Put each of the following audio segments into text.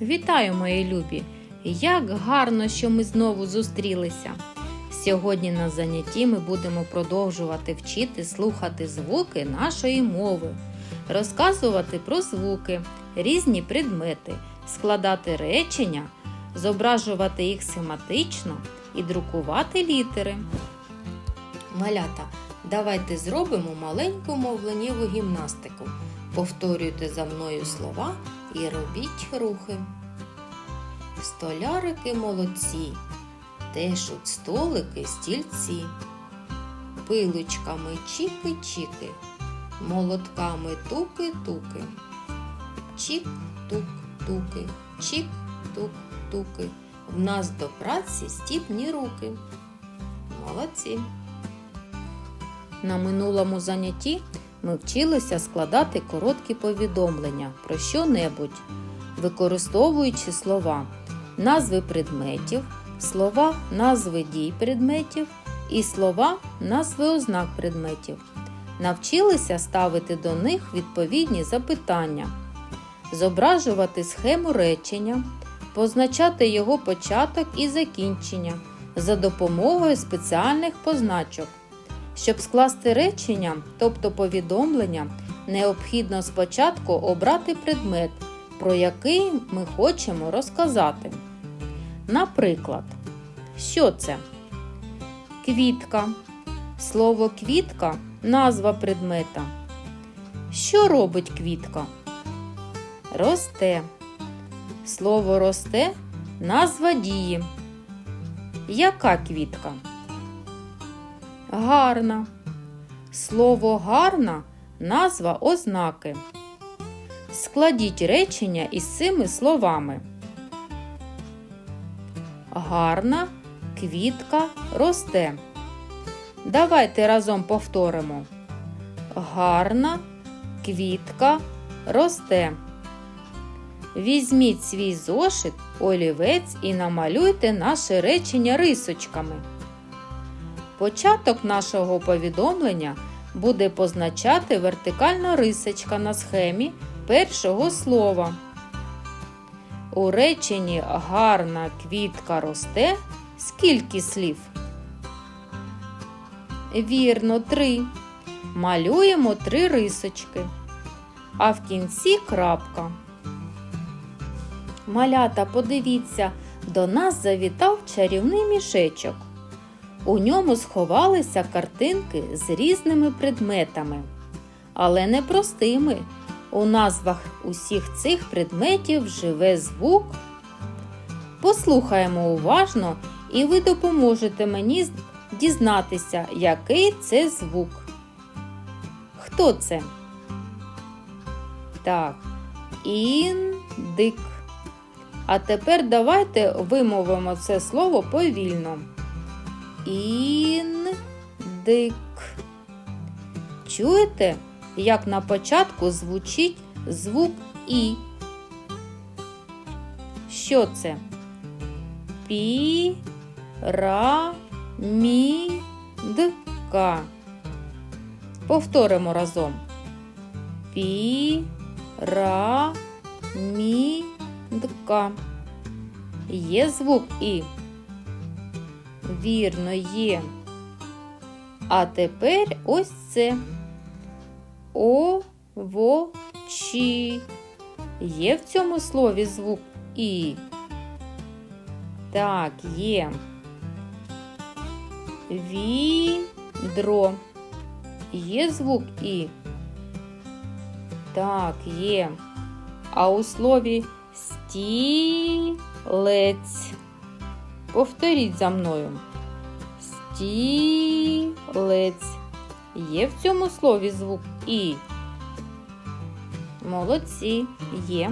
Вітаю, мої любі! Як гарно, що ми знову зустрілися! Сьогодні на занятті ми будемо продовжувати вчити слухати звуки нашої мови, розказувати про звуки, різні предмети, складати речення, зображувати їх схематично і друкувати літери. Малята, давайте зробимо маленьку мовленнєву гімнастику. Повторюйте за мною слова і робіть рухи. Столярики молодці, тешуть столики стільці, пилочками чіки-чіки, молотками туки-туки, чік-тук-туки, чік-тук-туки. В нас до праці стіпні руки. Молодці. На минулому занятті ми вчилися складати короткі повідомлення про що-небудь, використовуючи слова, назви предметів, слова назви дій предметів і слова назви ознак предметів. Навчилися ставити до них відповідні запитання, зображувати схему речення, позначати його початок і закінчення за допомогою спеціальних позначок. Щоб скласти речення, тобто повідомлення, необхідно спочатку обрати предмет, про який ми хочемо розказати. Наприклад, що це? Квітка. Слово квітка назва предмета. Що робить квітка? Росте. Слово росте назва дії. Яка квітка? Гарна. Слово гарна назва ознаки. Складіть речення із цими словами. Гарна квітка росте. Давайте разом повторимо. Гарна квітка росте. Візьміть свій зошит, олівець і намалюйте наше речення рисочками. Початок нашого повідомлення буде позначати вертикальна рисочка на схемі першого слова. У реченні гарна квітка росте скільки слів? Вірно, три. Малюємо три рисочки. А в кінці крапка. Малята, подивіться, до нас завітав чарівний мішечок. У ньому сховалися картинки з різними предметами, але не простими. У назвах усіх цих предметів живе звук. Послухаємо уважно, і ви допоможете мені дізнатися, який це звук. Хто це? Так, індик. А тепер давайте вимовимо це слово повільно. Індик. Чуєте, як на початку звучить звук І? Що це? Пірамідка. Повторимо разом. Пірамідка. Є звук І. Вірно, є. А тепер ось це. Овочі. Є в цьому слові звук І. Так, є. Відро. Є звук І. Так, є. А у слові стілець. Повторіть за мною. Стілець. Є в цьому слові звук І. Молодці, є.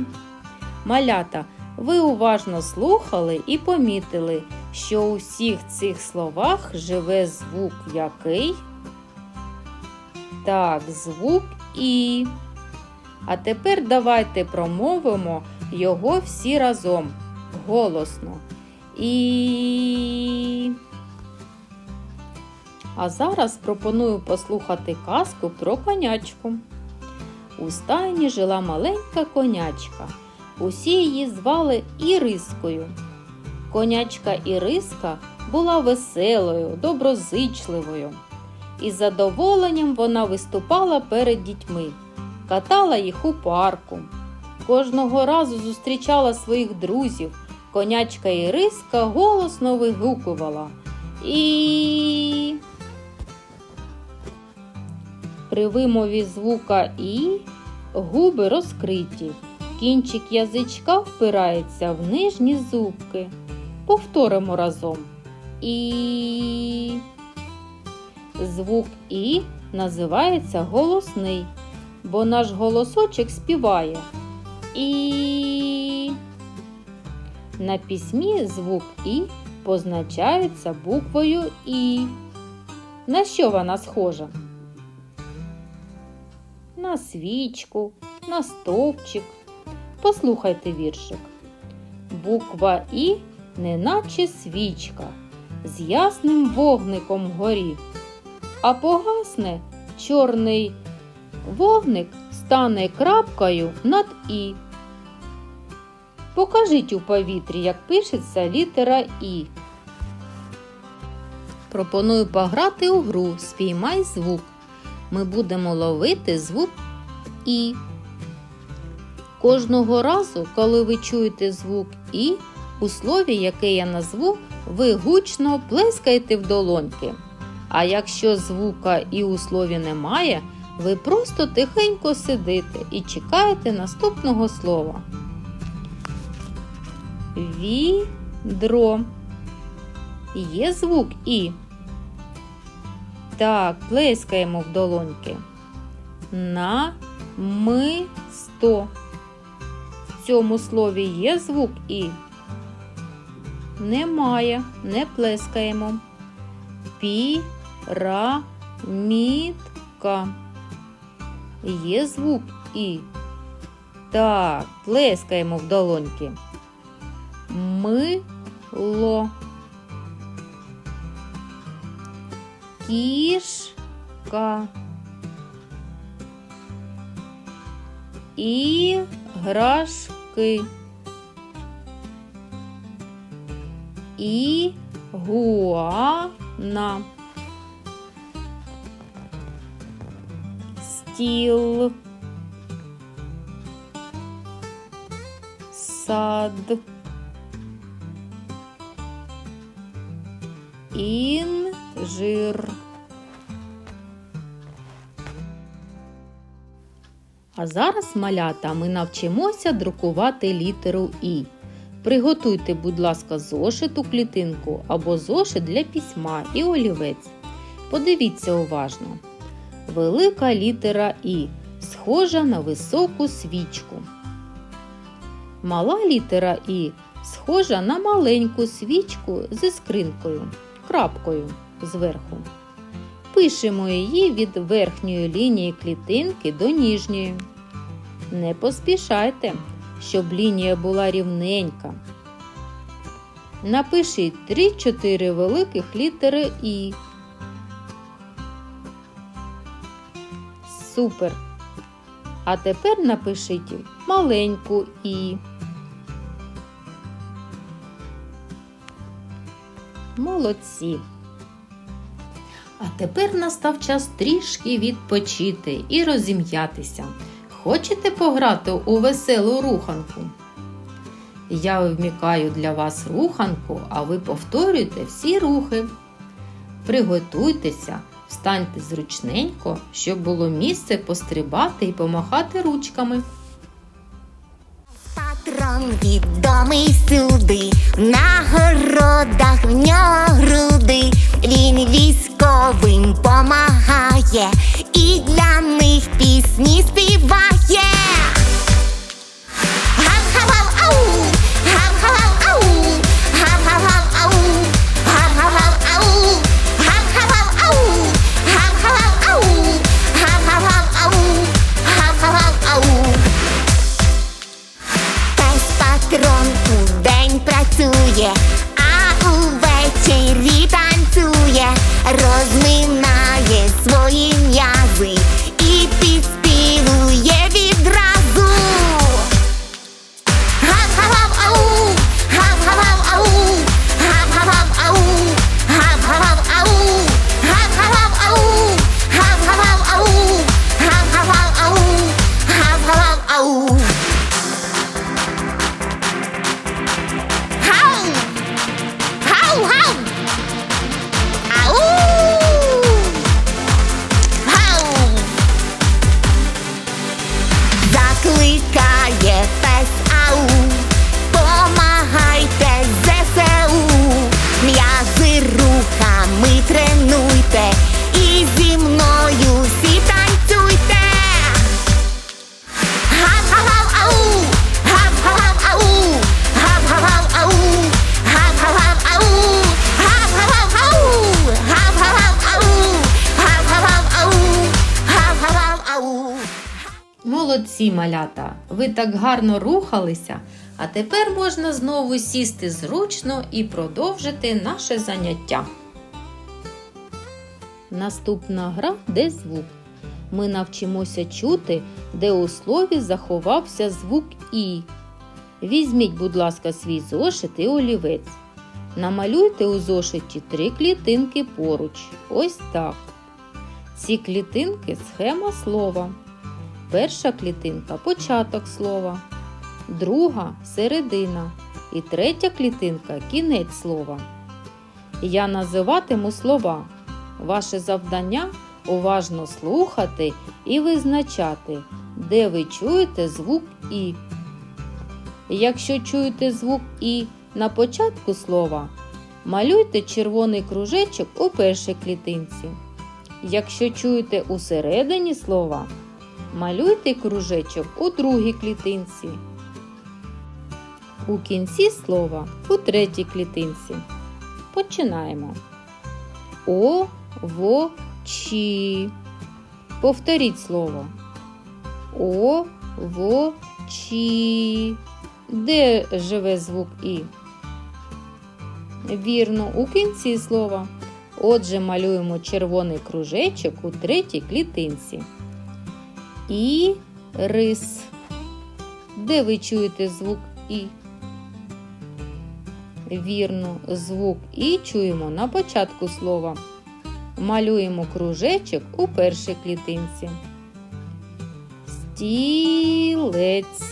Малята, ви уважно слухали і помітили, що у всіх цих словах живе звук який? Так, звук І. А тепер давайте промовимо його всі разом голосно. І. А зараз пропоную послухати казку про конячку. У стайні жила маленька конячка. Усі її звали Ірискою. Конячка Іриска була веселою, доброзичливою. Із задоволенням вона виступала перед дітьми, катала їх у парку. Кожного разу зустрічала своїх друзів. Конячка Іриска голосно вигукувала. І при вимові звука І губи розкриті. Кінчик язичка впирається в нижні зубки. Повторимо разом. І звук І називається голосний, бо наш голосочок співає. І на письмі звук І позначається буквою І. На що вона схожа? На свічку, на стовпчик. Послухайте віршик. Буква І неначе свічка з ясним вогником вгорі, а погасне чорний вогник стане крапкою над І. Покажіть у повітрі, як пишеться літера І. Пропоную пограти у гру Спіймай звук. Ми будемо ловити звук І. Кожного разу, коли ви чуєте звук І, у слові, яке я назву, ви гучно плескаєте в долоньки. А якщо звука І у слові немає, ви просто тихенько сидите і чекаєте наступного слова. Відро. Є звук І. Так, плескаємо в долоньки. Намисто. В цьому слові є звук І? Немає, не плескаємо. Пірамідка. Є звук І. Так, плескаємо в долоньки. Мило. Кішка. Іграшки. Ігуана. Стіл. Сад. Інжир. А зараз, малята, ми навчимося друкувати літеру І. Приготуйте, будь ласка, зошит у клітинку або зошит для письма і олівець. Подивіться уважно. Велика літера І схожа на високу свічку. Мала літера І схожа на маленьку свічку зі скринкою, крапкою зверху. Пишемо її від верхньої лінії клітинки до ніжньої. Не поспішайте, щоб лінія була рівненька. Напишіть 3-4 великих літери І. Супер! А тепер напишіть маленьку І. Молодці! А тепер настав час трішки відпочити і розім'ятися. Хочете пограти у веселу руханку? Я вмікаю для вас руханку, а ви повторюйте всі рухи. Приготуйтеся, встаньте зручненько, щоб було місце пострибати і помахати ручками. Патрон відомий сюди, на городах в нього груди. Він військовим помагає і для них пісні співає. Малята! Ви так гарно рухалися, а тепер можна знову сісти зручно і продовжити наше заняття. Наступна гра де звук. Ми навчимося чути, де у слові заховався звук І. Візьміть, будь ласка, свій зошит і олівець. Намалюйте у зошиті три клітинки поруч. Ось так. Ці клітинки схема слова. Перша клітинка початок слова, друга середина і третя клітинка кінець слова. Я називатиму слова. Ваше завдання уважно слухати і визначати, де ви чуєте звук І. Якщо чуєте звук І на початку слова, малюйте червоний кружечок у першій клітинці. Якщо чуєте у середині слова, малюйте кружечок у другій клітинці. У кінці слова у третій клітинці. Починаємо. О, во, чі. Повторіть слово. О, во, чі. Де живе звук І? Вірно, у кінці слова. Отже, малюємо червоний кружечок у третій клітинці. І рис. Де ви чуєте звук І? Вірно, звук І чуємо на початку слова. Малюємо кружечок у першій клітинці. Стілець.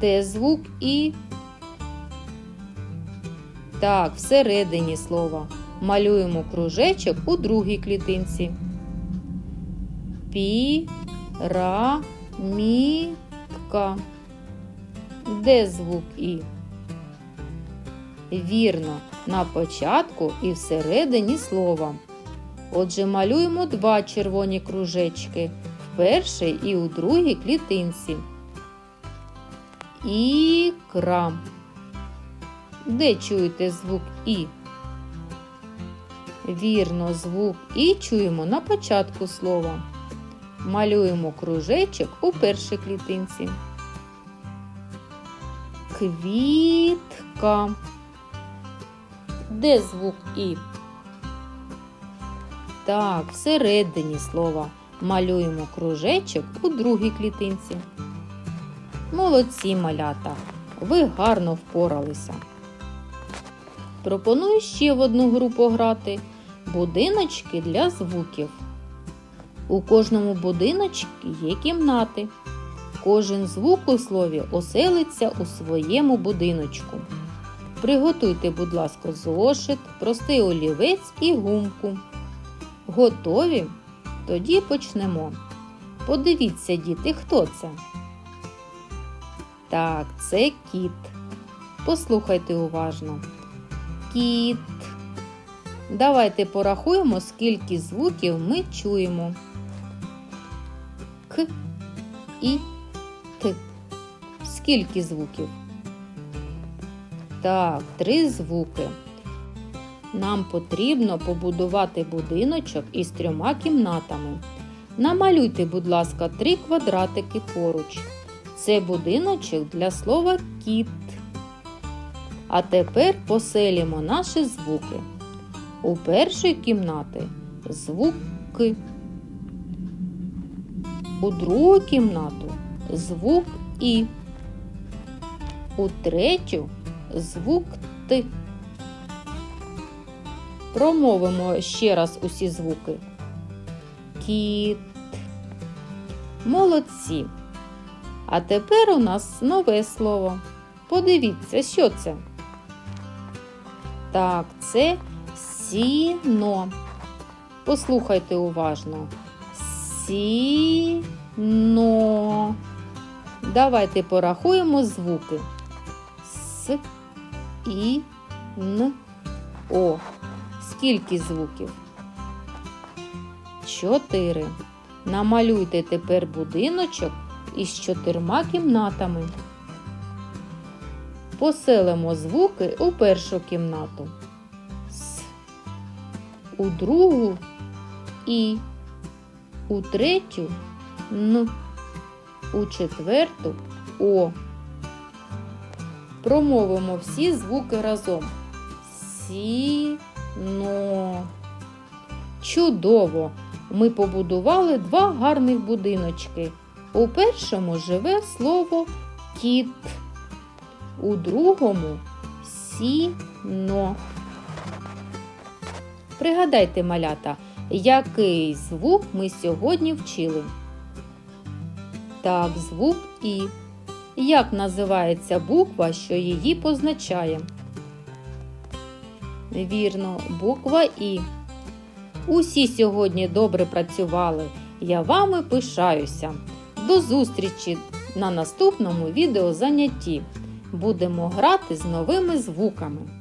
Де звук І? Так, всередині слова. Малюємо кружечок у другій клітинці. Пірамідка. Де звук І? Вірно, на початку і всередині слова. Отже, малюємо два червоні кружечки в першій і у другій клітинці. Ікра. Де чуєте звук І? Вірно, звук І чуємо на початку слова. Малюємо кружечок у першій клітинці. Квітка. Де звук І? Так, всередині слова малюємо кружечок у другій клітинці. Молодці малята! Ви гарно впоралися. Пропоную ще в одну гру пограти будиночки для звуків. У кожному будиночку є кімнати. Кожен звук у слові оселиться у своєму будиночку. Приготуйте, будь ласка, зошит, простий олівець і гумку. Готові? Тоді почнемо. Подивіться, діти, хто це? Так, це кіт. Послухайте уважно. Кіт. Давайте порахуємо, скільки звуків ми чуємо. І Т. Скільки звуків? Так, три звуки. Нам потрібно побудувати будиночок із трьома кімнатами. Намалюйте, будь ласка, три квадратики поруч. Це будиночок для слова кіт. А тепер поселімо наші звуки. У першої кімнати звук К. У другу кімнату звук І. У третю звук Т. Промовимо ще раз усі звуки. Кіт. Молодці. А тепер у нас нове слово. Подивіться, що це? Так, це сіно. Послухайте уважно. Сіно. Давайте порахуємо звуки. С, І, Н, О. Скільки звуків? Чотири. Намалюйте тепер будиночок із чотирма кімнатами. Поселимо звуки у першу кімнату. С. У другу І. У третю Н. у четверту О. Промовимо всі звуки разом. Сіно. Чудово! Ми побудували два гарних будиночки. У першому живе слово кіт, у другому сіно. Пригадайте, малята, який звук ми сьогодні вчили? Так, звук І. Як називається буква, що її позначає? Вірно, буква І. Усі сьогодні добре працювали. Я вами пишаюся. До зустрічі на наступному відеозанятті. Будемо грати з новими звуками.